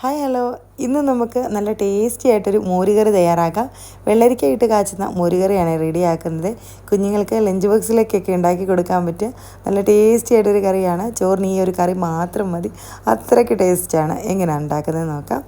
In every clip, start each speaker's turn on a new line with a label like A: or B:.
A: Hi hello ഇന്ന് നമുക്ക് നല്ല ടേസ്റ്റി ആയിട്ടൊരു മോരുകറി തയ്യാറാക്കാം. വെള്ളരിക്ക ഇട്ട് കാച്ചുന്ന മോരുകറിയാണ് റെഡിയാക്കുന്നത് കുഞ്ഞുങ്ങൾക്ക് ലഞ്ച് ബോക്സിലേക്കൊക്കെ ഉണ്ടാക്കി കൊടുക്കാൻ പറ്റുക. നല്ല ടേസ്റ്റി ആയിട്ടൊരു കറിയാണ്. ചോറിന് ഈ ഒരു കറി മാത്രം മതി. അത്രയ്ക്ക് ടേസ്റ്റാണ് എങ്ങനെയാണ് ഉണ്ടാക്കുന്നത് നോക്കാം.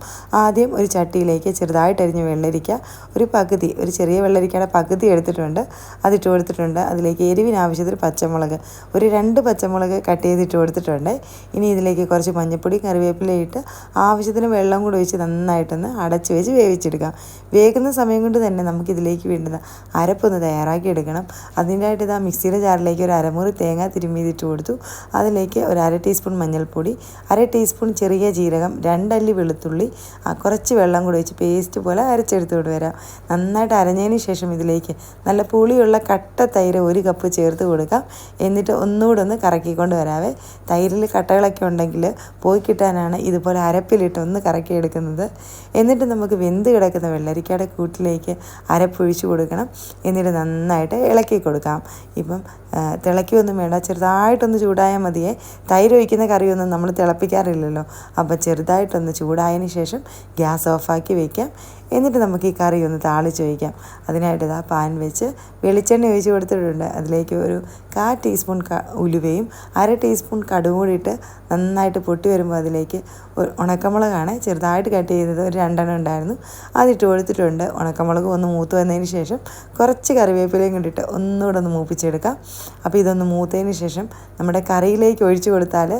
A: ആദ്യം ഒരു ചട്ടിയിലേക്ക് ചെറുതായിട്ട് അരിഞ്ഞ് വെള്ളരിക്ക ഒരു പകുതി ഒരു ചെറിയ വെള്ളരിക്കയുടെ പകുതി എടുത്തിട്ടുണ്ട്. അതിട്ട് കൊടുത്തിട്ടുണ്ട്. അതിലേക്ക് എരിവിന് ആവശ്യത്തിന് പച്ചമുളക് ഒരു രണ്ട് പച്ചമുളക് കട്ട് ചെയ്തിട്ട് കൊടുത്തിട്ടുണ്ട്. ഇനി ഇതിലേക്ക് കുറച്ച് മഞ്ഞൾപ്പൊടി കറിവേപ്പിലയിട്ട് ആവശ്യത്തിന് വെള്ളം കൂടി ഒഴിച്ച് നന്നായിട്ടൊന്ന് അടച്ച് വെച്ച് വേവിച്ചെടുക്കാം. വേകുന്ന സമയം കൊണ്ട് തന്നെ നമുക്ക് ഇതിലേക്ക് വേണ്ടുന്ന അരപ്പൊന്ന് തയ്യാറാക്കി എടുക്കണം. അതിന്റെയായിട്ട് ഇതാ മിക്സിയുടെ ജാറിലേക്ക് ഒരു അരമുറി തേങ്ങ തിരുമ്മിതിട്ട് കൊടുത്തു. അതിലേക്ക് ഒരു അര ടീസ്പൂൺ മഞ്ഞൾപ്പൊടി അര ടീസ്പൂൺ ചെറിയ ജീരകം രണ്ടല്ലി വെളുത്തുള്ളി കുറച്ച് വെള്ളം കൂടി ഒഴിച്ച് പേസ്റ്റ് പോലെ അരച്ചെടുത്ത് വരാം. നന്നായിട്ട് അരഞ്ഞതിന് ശേഷം ഇതിലേക്ക് നല്ല പുളിയുള്ള കട്ട തൈര് ഒരു കപ്പ് ചേർത്ത് കൊടുക്കാം. എന്നിട്ട് ഒന്നുകൂടെ ഒന്ന് കറക്കിക്കൊണ്ട് വരാവേ. തൈരിൽ കട്ടകളൊക്കെ ഉണ്ടെങ്കിൽ പോയി കിട്ടാനാണ് ഇതുപോലെ അരപ്പിലിട്ട് ഒന്ന് കറക്കി എടുക്കുന്നത്. എന്നിട്ട് നമുക്ക് വെന്ത് കിടക്കുന്ന വെള്ളരിക്കയുടെ കൂട്ടിലേക്ക് അരപ്പൊഴിച്ച് കൊടുക്കണം. എന്നിട്ട് നന്നായിട്ട് ഇളക്കി കൊടുക്കാം. ഇപ്പം തിളയ്ക്കൊന്നും വേണ്ട. ചെറുതായിട്ടൊന്ന് ചൂടായാൽ മതിയേ. തൈര് ഒഴിക്കുന്ന കറിയൊന്നും നമ്മൾ തിളപ്പിക്കാറില്ലല്ലോ. അപ്പോൾ ചെറുതായിട്ടൊന്ന് ചൂടായതിന് ശേഷം ഗ്യാസ് ഓഫാക്കി വയ്ക്കാം എന്നിട്ട് നമുക്ക് ഈ കറി ഒന്ന് താളിച്ച് വയ്ക്കാം അതിനായിട്ട് ഇതാ പാൻ വെച്ച് വെളിച്ചെണ്ണ ഒഴിച്ച് കൊടുത്തിട്ടുണ്ട്. അതിലേക്ക് ഒരു കാ ടീസ്പൂൺ ഉലുവയും അര ടീസ്പൂൺ കടുകും കൂടി ഇട്ട് നന്നായിട്ട് പൊട്ടി വരുമ്പോൾ അതിലേക്ക് ഒരു ഉണക്കമുളകാണ് ചെറുതായിട്ട് കട്ട് ചെയ്തത് ഒരു രണ്ടെണ്ണം ഉണ്ടായിരുന്നു. അതിട്ട് കൊടുത്തിട്ടുണ്ട്. ഉണക്കമുളക് ഒന്ന് മൂത്ത് വന്നതിന് ശേഷം കുറച്ച് കറിവേപ്പിലയും കൊണ്ടിട്ട് ഒന്നുകൂടെ ഒന്ന് മൂപ്പിച്ചെടുക്കാം. അപ്പോൾ ഇതൊന്ന് മൂത്തതിന് ശേഷം നമ്മുടെ കറിയിലേക്ക് ഒഴിച്ചു കൊടുത്താൽ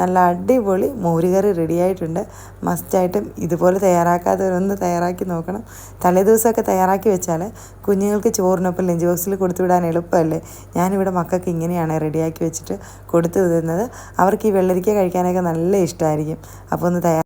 A: നല്ല അടിപൊളി മോരുകറി റെഡിയായിട്ടുണ്ട് മസ്റ്റായിട്ടും ഇതുപോലെ തയ്യാറാക്കാത്തവരൊന്ന് തയ്യാറാക്കി നോക്കണം. തലേദിവസമൊക്കെ തയ്യാറാക്കി വെച്ചാൽ കുഞ്ഞുങ്ങൾക്ക് ചോറിനൊപ്പം ലഞ്ച് ബോക്സിൽ കൊടുത്തു വിടാൻ എളുപ്പമല്ലേ? ഞാനിവിടെ മക്കൾക്ക് ഇങ്ങനെയാണ് റെഡിയാക്കി വെച്ചിട്ട് കൊടുത്തു വിടുന്നത്. അവർക്ക് ഈ വെള്ളരിക്ക കഴിക്കാനൊക്കെ നല്ല ഇഷ്ടമായിരിക്കും. അപ്പോൾ ഒന്ന് തയ്യാർ